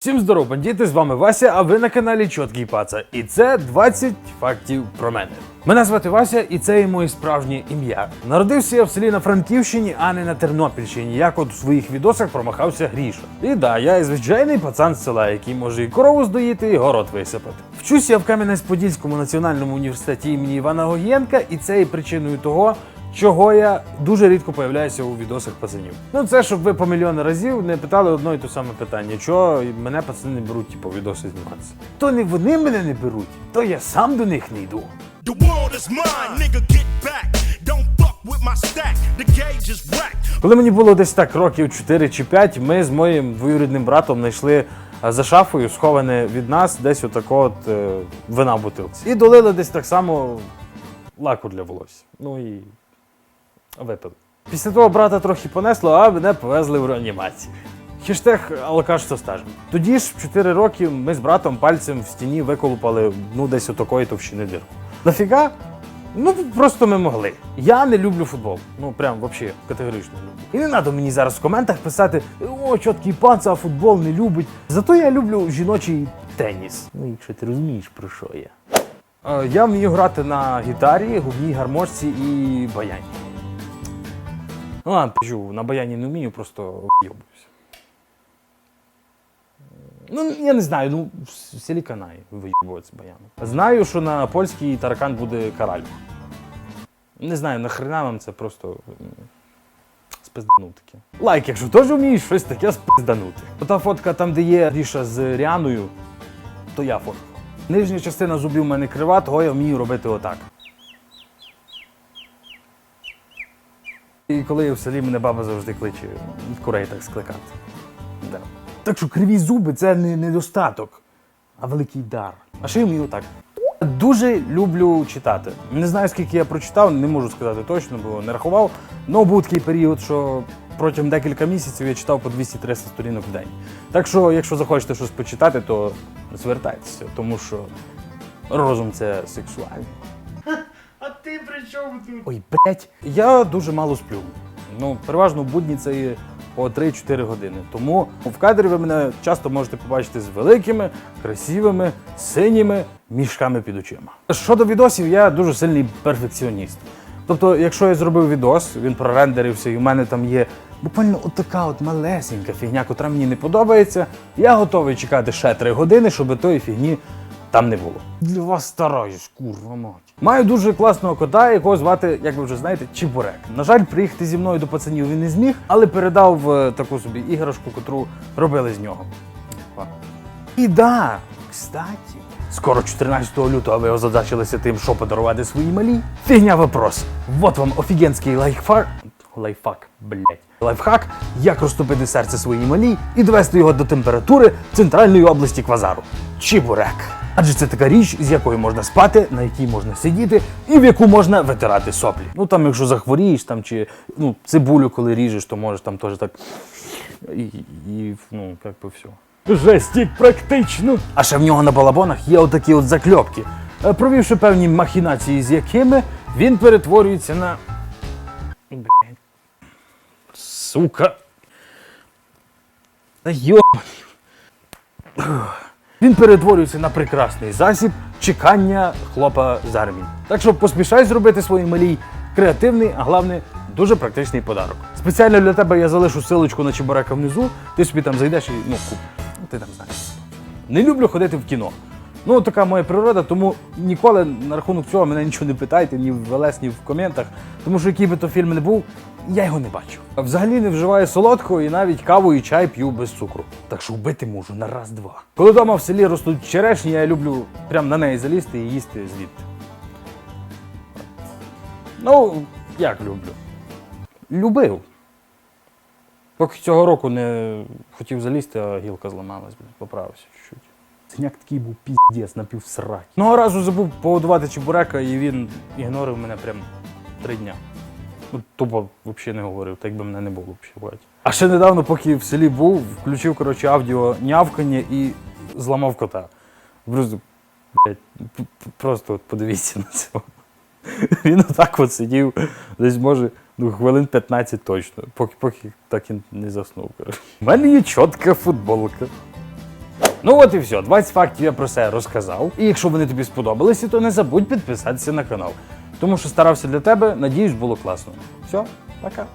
Всім здорово, бандити, з вами Вася, а ви на каналі Чоткий Паца. І це 20 фактів про мене. Мене звати Вася, і це є моє справжнє ім'я. Народився я в селі на Франківщині, а не на Тернопільщині, як от у своїх відосах промахався Гріша. І да, я є звичайний пацан з села, який може і корову здоїти, і город висипати. Вчусь я в Кам'янець-Подільському національному університеті імені Івана Гогієнка, і це є причиною того, чого я дуже рідко появляюся у відосах пацанів. Ну це щоб ви по мільйон разів не питали одно і те саме питання. Чого мене пацани не беруть, типу, відоси зніматися? То не вони мене не беруть, то я сам до них не йду. The world is mine, nigga, get back. Don't fuck with my stack, the gauge is. Коли мені було десь так років 4 чи 5, ми з моїм двоюрідним братом знайшли за шафою, сховане від нас, десь отако от е, вина в бутилці. І долили десь так само лаку для волосся. Ну і випили. Після того брата трохи понесло, а мене повезли в реанімацію. Хештег алкаш со стажем. Тоді ж в 4 роки ми з братом пальцем в стіні виколупали ну десь отакої товщини дирку. Нафіга? Ну просто ми могли. Я не люблю футбол. Ну прям взагалі категорично люблю. І не треба мені зараз в коментах писати: о, чіткий паца, а футбол не любить. Зато я люблю жіночий теніс. Ну, якщо ти розумієш, про що я. Е, Я вмію грати на гітарі, губній гармошці і баяні. Ну, ладно, пишу, на баяні не вмію, просто вйобуюся. Ну, я не знаю, ну, в селі Канаї виїбуватися баяном. Знаю, що на польський таракан буде караль. Не знаю, нахрена вам це просто м, таке. Лайк, якщо теж вмієш щось таке спизданути. Та фотка там, де є Ріша з Ріаною, то я фотка. Нижня частина зубів в мене крива, того я вмію робити отак. І коли я в селі, мене баба завжди кличе курей так скликати. Да. Так що криві зуби це не недостаток, а великий дар. А ще й вмію так. Дуже люблю читати. Не знаю, скільки я прочитав, не можу сказати точно, бо не рахував. Ну, був такий період, що протягом декілька місяців я читав по 200-300 сторінок в день. Так що, якщо захочете щось почитати, то звертайтеся, тому що розум це сексуально. Ой, блять, я дуже мало сплю. Ну, переважно в будні це по 3-4 години. Тому в кадрі ви мене часто можете побачити з великими, красивими, синіми мішками під очима. Щодо відосів, я дуже сильний перфекціоніст. Тобто, якщо я зробив відос, він прорендерився, і в мене там є буквально отака от малесенька фігня, котра мені не подобається, я готовий чекати ще 3 години, щоб тої фігні там не було. Для вас стараюсь, курва мать. Маю дуже класного кота, якого звати, як ви вже знаєте, Чебурек. На жаль, приїхати зі мною до пацанів він не зміг, але передав е, таку собі іграшку, котру робили з нього. І да, кстати, скоро 14 лютого ви озадачилися тим, що подарувати своїй малі. Фігня вопрос. Вот вам офігенський лайфхак. Лайфхак, блять. Лайфхак, як розтопити серце своїй малій і довести його до температури центральної області квазару. Чебурек. Адже це така річ, з якою можна спати, на якій можна сидіти, і в яку можна витирати соплі. Ну там, якщо захворієш там чи ну, цибулю, коли ріжеш, то можеш там теж так. І, і ну, як би все. Жестік практично. А ще в нього на балабонах є отакі от закльопки. Е, Провівши певні махінації, з якими він перетворюється на. Блядь. Сука. Та йо. Він перетворюється на прекрасний засіб чекання хлопа з армії. Так що поспішай зробити своїй малій креативний, а головне дуже практичний подарок. Спеціально для тебе я залишу силочку на чебурека внизу, ти собі там зайдеш і ну купиш. Ти там знаєш. Не люблю ходити в кіно. Ну, така моя природа, тому ніколи на рахунок цього мене нічого не питайте, ні в ЛС, ні в коментах. Тому що який би то фільм не був, я його не бачу. Взагалі не вживаю солодкого і навіть каву і чай п'ю без цукру. Так що вбити можу на раз-два. Коли вдома в селі ростуть черешні, я люблю прям на неї залізти і їсти звідти. Ну, як люблю? Любив. Поки цього року не хотів залізти, а гілка зламалась, поправився чуть-чуть. Синяк такий був піздець, напівсраки. Одного разу забув погодувати чебурека, і він ігнорив мене прям три дня. Ну, тупо взагалі не говорив, так би мене не було взагалі. А ще недавно, поки в селі був, включив коротше, аудіо нявкання і зламав кота. Просто, блядь, просто от подивіться на це. Він отак от сидів, десь може ну, хвилин 15 точно, поки, поки так і не заснув. У мене є чітка футболка. Ну от і все. 20 фактів я про це розказав. І якщо вони тобі сподобалися, то не забудь підписатися на канал. Тому що старався для тебе, надіюсь, було класно. Все, пока.